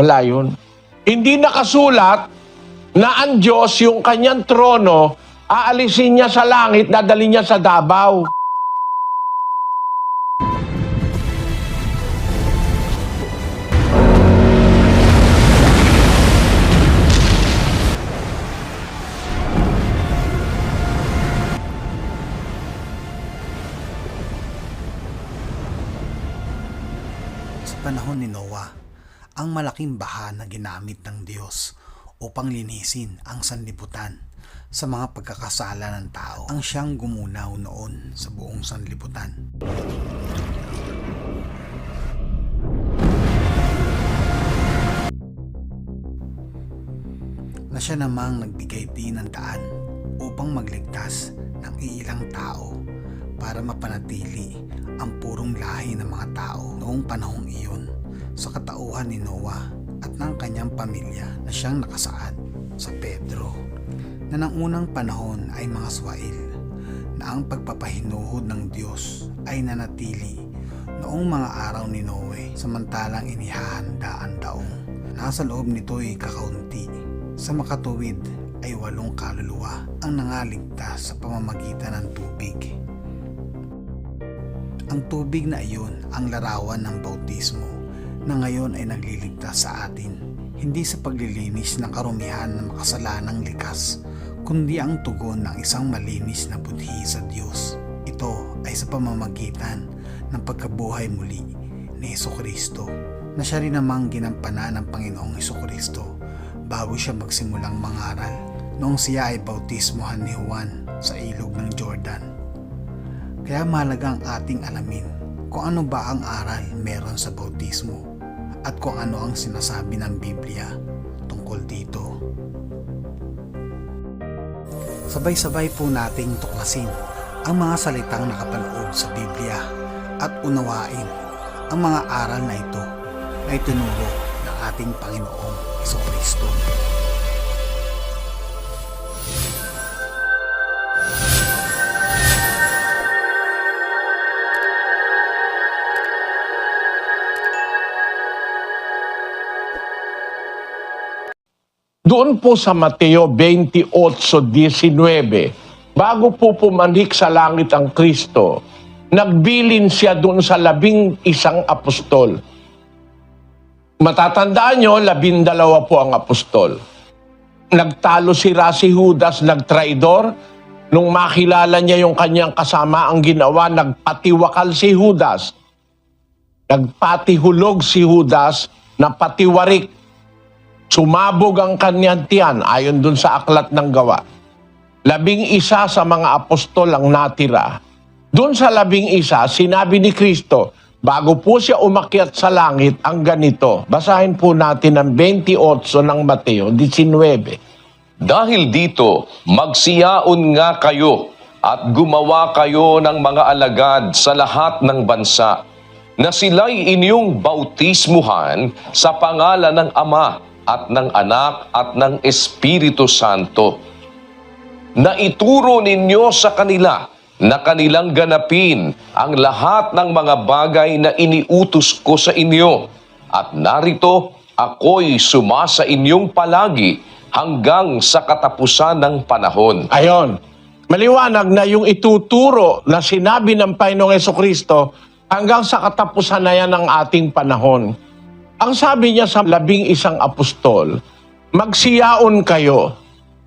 Wala yun. Hindi nakasulat na ang Diyos, yung kanyang trono, aalisin niya sa langit, dadali niya sa Davao. Ang malaking baha na ginamit ng Diyos upang linisin ang sanlibutan sa mga pagkakasala ng tao ang siyang gumunaw noon sa buong sanlibutan. Na siya namang nagbigay din ng daan upang magligtas ng iilang tao para mapanatili ang purong lahi ng mga tao noong panahong iyon sa katauhan ni Noah at ng kanyang pamilya na siyang nakasaad sa Pedro na ng unang panahon ay mga swail na ang pagpapahinuhod ng Diyos ay nanatili noong mga araw ni Noe samantalang inihahanda ang daong. Nasa loob nito'y kakaunti. Sa makatuwid ay walong kaluluwa ang nangaligtas sa pamamagitan ng tubig. Ang tubig na iyon ang larawan ng bautismo na ngayon ay nagliligtas sa atin. Hindi sa paglilinis ng karumihan ng makasalanang likas, kundi ang tugon ng isang malinis na budhi sa Diyos. Ito ay sa pamamagitan ng pagkabuhay muli ni Heso Kristo na siya rin namang ginampanan ng Panginoong Heso Kristo bago siya magsimulang mangaral noong siya ay bautismohan ni Juan sa ilog ng Jordan. Kaya mahalaga ang ating alamin kung ano ba ang aral meron sa bautismo at kung ano ang sinasabi ng Biblia tungkol dito. Sabay-sabay po nating tuklasin ang mga salitang nakapaloob sa Biblia at unawain ang mga aral na ito na itinuro ng ating Panginoong Iso Kristo. Doon po sa Mateo 28.19, bago po pumanhik sa langit ang Kristo, nagbilin siya doon sa labing isang apostol. Matatandaan nyo, labindalawa po ang apostol. Nagtalo si si Judas, nagtraidor. Nung makilala niya yung kanyang kasama ang ginawa, nagpatiwakal si Judas. Nagpatihulog si Judas na patiwarik Sumabog ang kanyang tiyan ayon dun sa aklat ng gawa. Labing isa sa mga apostol ang natira. Doon sa labing isa, sinabi ni Kristo, bago po siya umakyat sa langit, ang ganito. Basahin po natin ang 28 ng Mateo 19. Dahil dito, magsiyaon nga kayo at gumawa kayo ng mga alagad sa lahat ng bansa na sila'y inyong bautismuhan sa pangalan ng Ama at ng Anak at ng Espiritu Santo. Na ituro ninyo sa kanila na kanilang ganapin ang lahat ng mga bagay na iniutos ko sa inyo. At narito, ako'y sumasa inyong palagi hanggang sa katapusan ng panahon. Ayon, maliwanag na yung ituturo na sinabi ng Panginoong Kristo hanggang sa katapusan na yan ng ating panahon. Ang sabi niya sa labing isang apostol, magsiyaon kayo,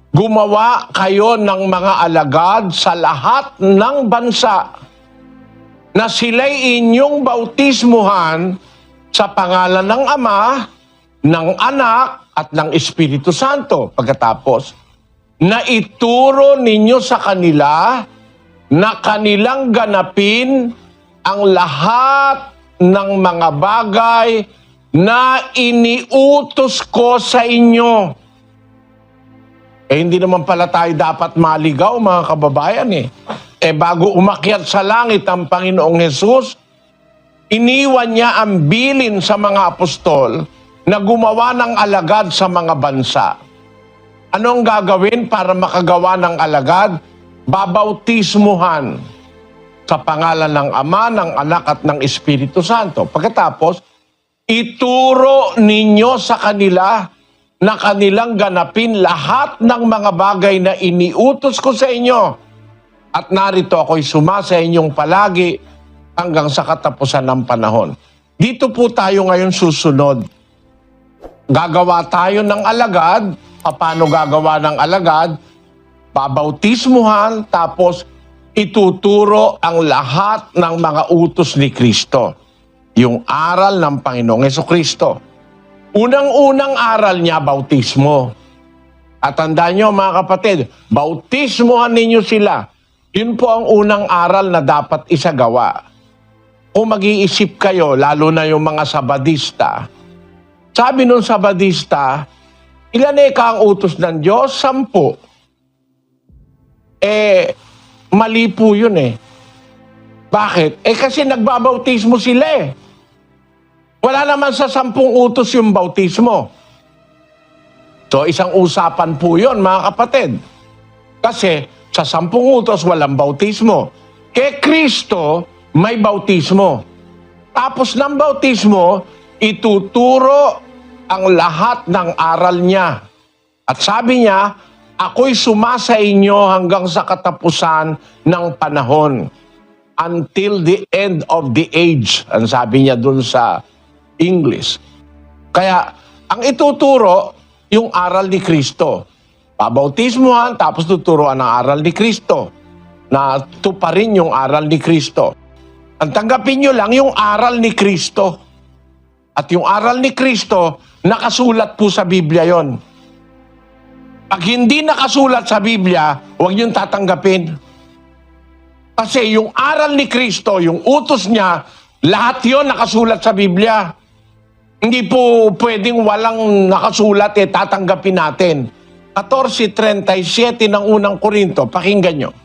gumawa kayo ng mga alagad sa lahat ng bansa na sila'y inyong bautismuhan sa pangalan ng Ama, ng Anak, at ng Espiritu Santo. Pagkatapos, na ituro ninyo sa kanila na kanilang ganapin ang lahat ng mga bagay na iniutos ko sa inyo. Eh hindi naman pala tayo dapat maligaw mga kababayan eh. Eh bago umakyat sa langit ang Panginoong Hesus, iniwan niya ang bilin sa mga apostol na gumawa ng alagad sa mga bansa. Ano ang gagawin para makagawa ng alagad? Babautismuhan sa pangalan ng Ama, ng Anak at ng Espiritu Santo. Pagkatapos, ituro ninyo sa kanila na kanilang ganapin lahat ng mga bagay na iniutos ko sa inyo. At narito ako'y suma sa inyong palagi hanggang sa katapusan ng panahon. Dito po tayo ngayon susunod. Gagawa tayo ng alagad. Paano gagawa ng alagad? Babautismuhan, tapos ituturo ang lahat ng mga utos ni Kristo. Yung aral ng Panginoong Kristo. Unang-unang aral niya, bautismo. At tandaan nyo mga kapatid, bautismohan ninyo sila. Yun po ang unang aral na dapat isagawa. Kung mag-iisip kayo, lalo na yung mga sabadista, sabi nung sabadista, ilan eh ka ang utos ng Diyos? Sampu. Eh, mali po yun eh. Bakit? Eh kasi nagbabautismo sila eh. Wala naman sa sampung utos yung bautismo. So isang usapan po yun mga kapatid. Kasi sa sampung utos walang bautismo. Kay Kristo may bautismo. Tapos ng bautismo, ituturo ang lahat ng aral niya. At sabi niya, ako'y sumasa inyo hanggang sa katapusan ng panahon. Until the end of the age. Ang sabi niya dun sa English. Kaya, ang ituturo, yung aral ni Kristo. Pabautismuhan, tapos tuturuan ang aral ni Kristo. Na tuparin yung aral ni Kristo. Ang tanggapin nyo lang yung aral ni Kristo. At yung aral ni Kristo, nakasulat po sa Biblia yon. Pag hindi nakasulat sa Biblia, huwag niyong tatanggapin. Kasi yung aral ni Kristo, yung utos niya, lahat yon nakasulat sa Biblia. Hindi po pwedeng walang nakasulat eh, tatanggapin natin. 14.37 ng unang Korinto, pakinggan nyo.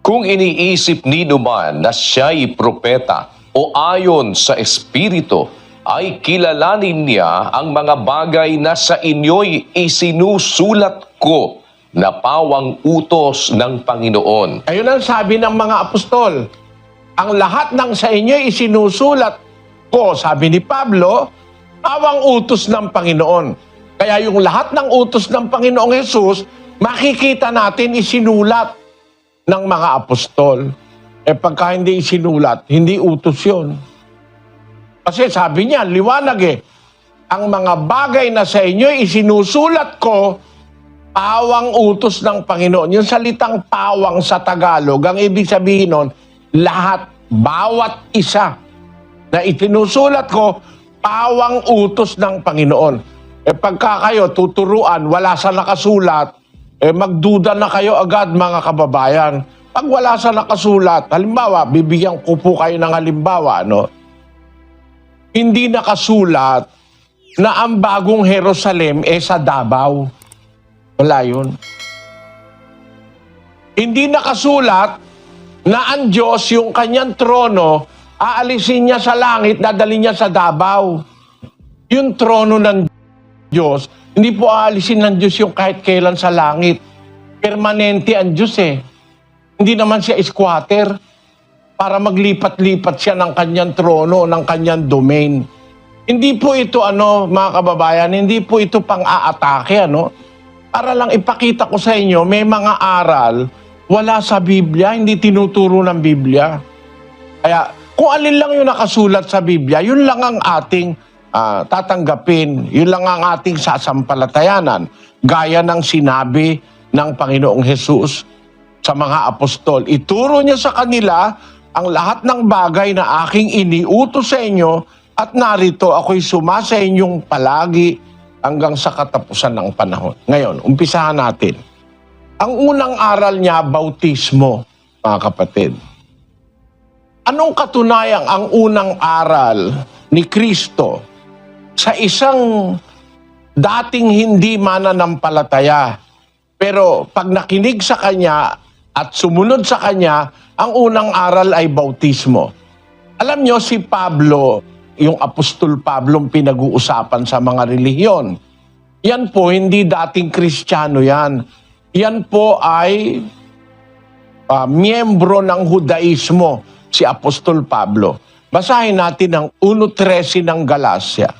Kung iniisip ni man na siya'y propeta o ayon sa Espiritu, ay kilalanin niya ang mga bagay na sa inyo'y isinusulat ko na pawang utos ng Panginoon. Ayun ang sabi ng mga apostol. Ang lahat ng sa inyo isinusulat ko, sabi ni Pablo, awang utos ng Panginoon. Kaya yung lahat ng utos ng Panginoong Yesus, makikita natin isinulat ng mga apostol. Eh pagka hindi isinulat, hindi utos yun. Kasi sabi niya, liwanag eh, ang mga bagay na sa inyo isinusulat ko, pawang utos ng Panginoon. Yung salitang pawang sa Tagalog, ang ibig sabihin nun, lahat, bawat isa na itinusulat ko, pawang utos ng Panginoon. Eh pagka kayo tuturuan, wala sa nakasulat, eh magduda na kayo agad mga kababayan. Pag wala sa nakasulat, halimbawa, bibigyan ko po kayo ng halimbawa, no? Hindi nakasulat na ang bagong Jerusalem eh sa Davao. Wala yun. Hindi nakasulat na ang Diyos, yung kanyang trono, aalisin niya sa langit, dadali niya sa Davao. Yung trono ng Diyos, hindi po aalisin ng Diyos yung kahit kailan sa langit. Permanente ang Diyos eh. Hindi naman siya squatter para maglipat-lipat siya ng kanyang trono, ng kanyang domain. Hindi po ito ano, mga kababayan, hindi po ito pang-aatake, ano? Para lang ipakita ko sa inyo, may mga aral, wala sa Biblia, hindi tinuturo ng Biblia. Kaya kung alin lang yung nakasulat sa Biblia, yun lang ang ating ah, tatanggapin, yun lang ang ating sasampalatayanan. Gaya ng sinabi ng Panginoong Jesus sa mga apostol. Ituro niya sa kanila ang lahat ng bagay na aking iniutos sa inyo at narito ako'y suma sa inyong palagi hanggang sa katapusan ng panahon. Ngayon, umpisahan natin. Ang unang aral niya, bautismo, mga kapatid. Anong katunayang ang unang aral ni Kristo sa isang dating hindi mananampalataya? Pero pag nakinig sa Kanya at sumunod sa Kanya, ang unang aral ay bautismo. Alam nyo, si Pablo, yung Apostol Pablo pinag-uusapan sa mga relihiyon. Yan po, hindi dating Kristiyano yan. Yan po ay ah, miyembro ng Hudaismo, si Apostol Pablo. Basahin natin ang 1.13 ng Galacia.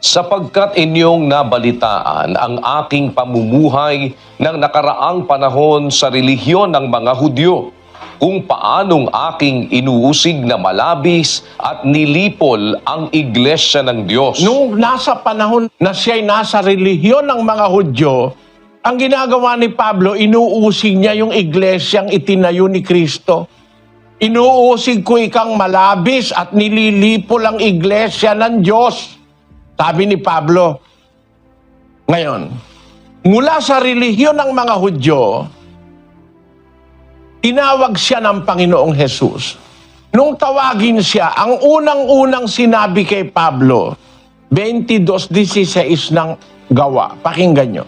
sapagkat inyong nabalitaan ang aking pamumuhay ng nakaraang panahon sa relihiyon ng mga Hudyo, kung paanong aking inuusig na malabis at nilipol ang iglesia ng Diyos. Nung nasa panahon na siya'y nasa relihiyon ng mga Hudyo, ang ginagawa ni Pablo, inuusig niya yung iglesyang itinayo ni Kristo. Inuusig ko ikang malabis at nililipol ang iglesia ng Diyos. Sabi ni Pablo. Ngayon, mula sa relihiyon ng mga Hudyo, tinawag siya ng Panginoong Jesus. Nung tawagin siya, ang unang-unang sinabi kay Pablo, 22.16 ng gawa. Pakinggan nyo.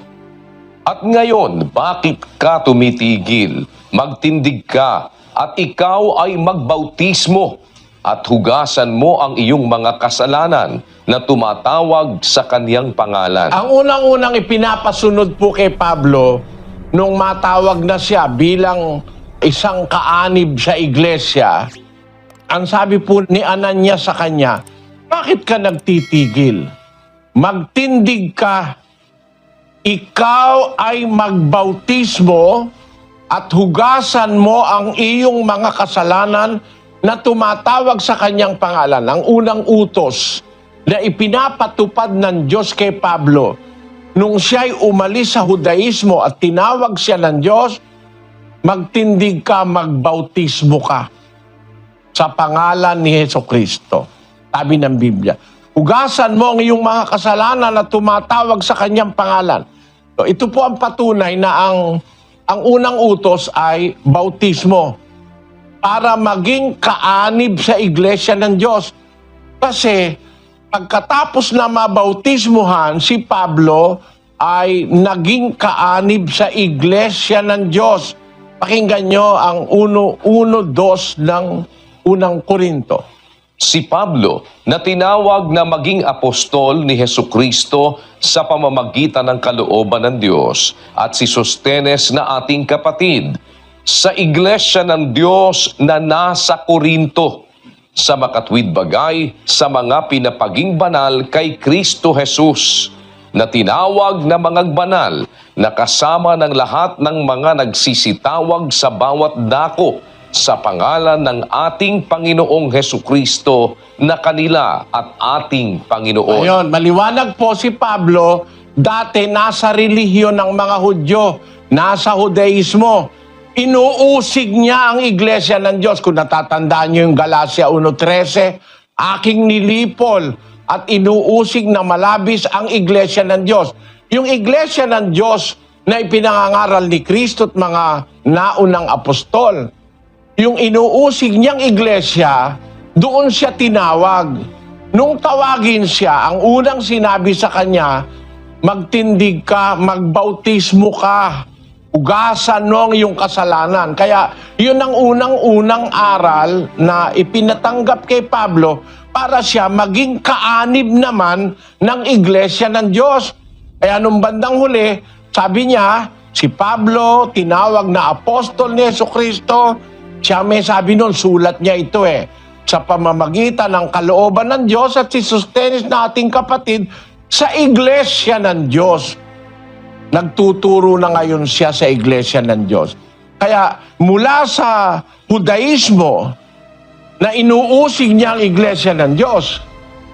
At ngayon, bakit ka tumitigil? Magtindig ka at ikaw ay magbautismo at hugasan mo ang iyong mga kasalanan na tumatawag sa kaniyang pangalan. Ang unang-unang ipinapasunod po kay Pablo, nung matawag na siya bilang isang kaanib sa iglesia, ang sabi po ni Ananya sa kanya, bakit ka nagtitigil? Magtindig ka, ikaw ay magbautismo at hugasan mo ang iyong mga kasalanan na tumatawag sa kanyang pangalan. Ang unang utos na ipinapatupad ng Diyos kay Pablo nung siya'y umalis sa Hudaismo at tinawag siya ng Diyos, magtindig ka, magbautismo ka sa pangalan ni Heso Kristo. Sabi ng Biblia. Hugasan mo ang iyong mga kasalanan na tumatawag sa kanyang pangalan. So, ito po ang patunay na ang ang unang utos ay bautismo para maging kaanib sa iglesia ng Diyos. Kasi pagkatapos na mabautismuhan, si Pablo ay naging kaanib sa iglesia ng Diyos. Pakinggan nyo ang 1.1.2 ng unang Korinto. Si Pablo na tinawag na maging apostol ni Heso Kristo sa pamamagitan ng kalooban ng Diyos at si Sostenes na ating kapatid sa iglesia ng Diyos na nasa Korinto. Sa makatwid bagay sa mga pinapaging banal kay Kristo Jesus na tinawag na mga banal na kasama ng lahat ng mga nagsisitawag sa bawat dako sa pangalan ng ating Panginoong Heso Kristo na kanila at ating Panginoon. Ayun, maliwanag po si Pablo, dati nasa relihiyon ng mga Hudyo, nasa Judaismo. Inuusig niya ang iglesia ng Diyos. Kung natatandaan niyo yung Galacia 1.13, aking nilipol at inuusig na malabis ang iglesia ng Diyos. Yung iglesia ng Diyos na ipinangangaral ni Kristo at mga naunang apostol, yung inuusig niyang iglesia, doon siya tinawag. Nung tawagin siya, ang unang sinabi sa kanya, magtindig ka, magbautismo ka, ugasan mo ang iyong kasalanan. Kaya yun ang unang-unang aral na ipinatanggap kay Pablo para siya maging kaanib naman ng iglesia ng Diyos. Kaya nung bandang huli, sabi niya, si Pablo, tinawag na apostol ni Yeso Kristo, siya may sabi nun, sulat niya ito eh, sa pamamagitan ng kalooban ng Diyos at si Sostenes na ating kapatid sa iglesia ng Diyos. Nagtuturo na ngayon siya sa iglesia ng Diyos. Kaya mula sa Judaismo na inuusig niya ang iglesia ng Diyos,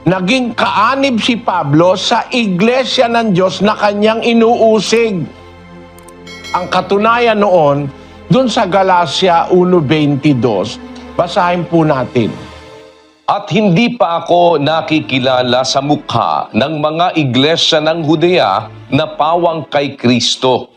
naging kaanib si Pablo sa iglesia ng Diyos na kanyang inuusig. Ang katunayan noon, dun sa Galacia 1.22, basahin po natin. At hindi pa ako nakikilala sa mukha ng mga iglesia ng Hudea na pawang kay Kristo.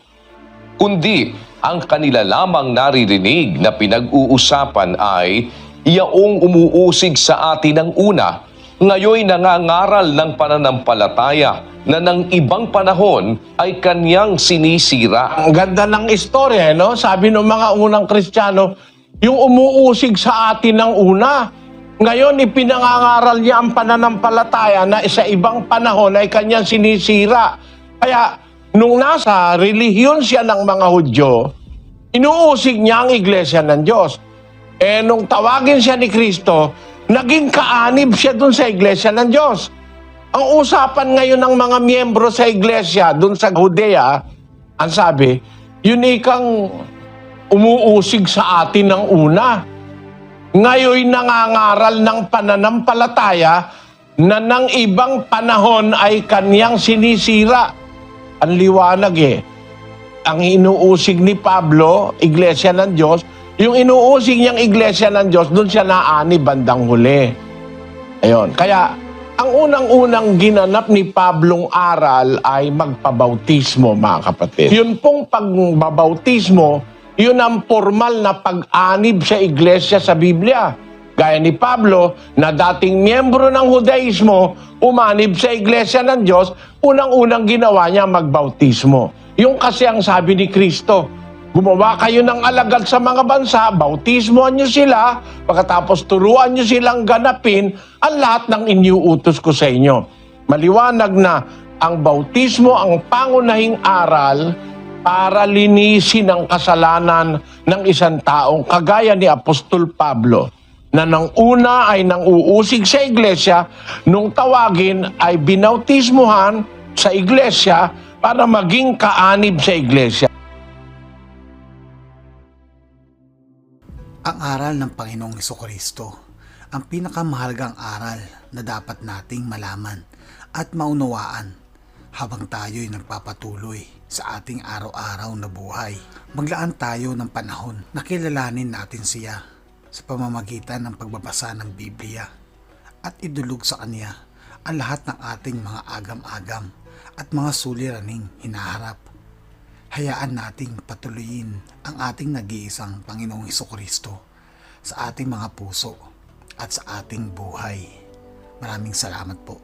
Kundi ang kanila lamang naririnig na pinag-uusapan ay yaong umuusig sa atin ng una, ngayoy nangangaral ng pananampalataya na ng ibang panahon ay kanyang sinisira Ang ganda ng istorya, eh, no? Sabi ng mga unang Kristiyano, yung umuusig sa atin ng una. Ngayon, ipinangangaral niya ang pananampalataya na sa ibang panahon ay kanyang sinisira. Kaya, nung nasa relihiyon siya ng mga Hudyo, inuusig niya ang iglesia ng Diyos. Eh, nung tawagin siya ni Kristo, naging kaanib siya dun sa iglesia ng Diyos. Ang usapan ngayon ng mga miyembro sa iglesia dun sa Judea, ang sabi, yun ikang umuusig sa atin ng una. Ngayon nangangaral ng pananampalataya na ng ibang panahon ay kanyang sinisira. Ang liwanag eh. Ang inuusig ni Pablo, Iglesia ng Diyos, yung inuusig niyang Iglesia ng Diyos, doon siya naani bandang huli. Ayun. Kaya, ang unang-unang ginanap ni Pablong aral ay magpabautismo, mga kapatid. Yun pong pagbabautismo, yun ang formal na pag-anib sa iglesia sa Biblia. Gaya ni Pablo, na dating miyembro ng Judaismo, umanib sa iglesia ng Diyos, unang-unang ginawa niya magbautismo. Yung kasi ang sabi ni Kristo, Gumawa kayo ng alagad sa mga bansa, bautismoan nyo sila, pagkatapos turuan nyo silang ganapin ang lahat ng iniuutos ko sa inyo. Maliwanag na ang bautismo ang pangunahing aral para linisin ang kasalanan ng isang taong kagaya ni Apostol Pablo na nang una ay nang uusig sa iglesia, nung tawagin ay binautismuhan sa iglesia para maging kaanib sa iglesia. Ang aral ng Panginoong Heso Kristo, ang pinakamahalagang aral na dapat nating malaman at maunawaan habang tayo'y nagpapatuloy sa ating araw-araw na buhay. Maglaan tayo ng panahon na kilalanin natin siya sa pamamagitan ng pagbabasa ng Biblia at idulog sa Kanya ang lahat ng ating mga agam-agam at mga suliraning hinaharap hayaan nating patuloyin ang ating nag-iisang Panginoong Heso Kristo sa ating mga puso at sa ating buhay. Maraming salamat po.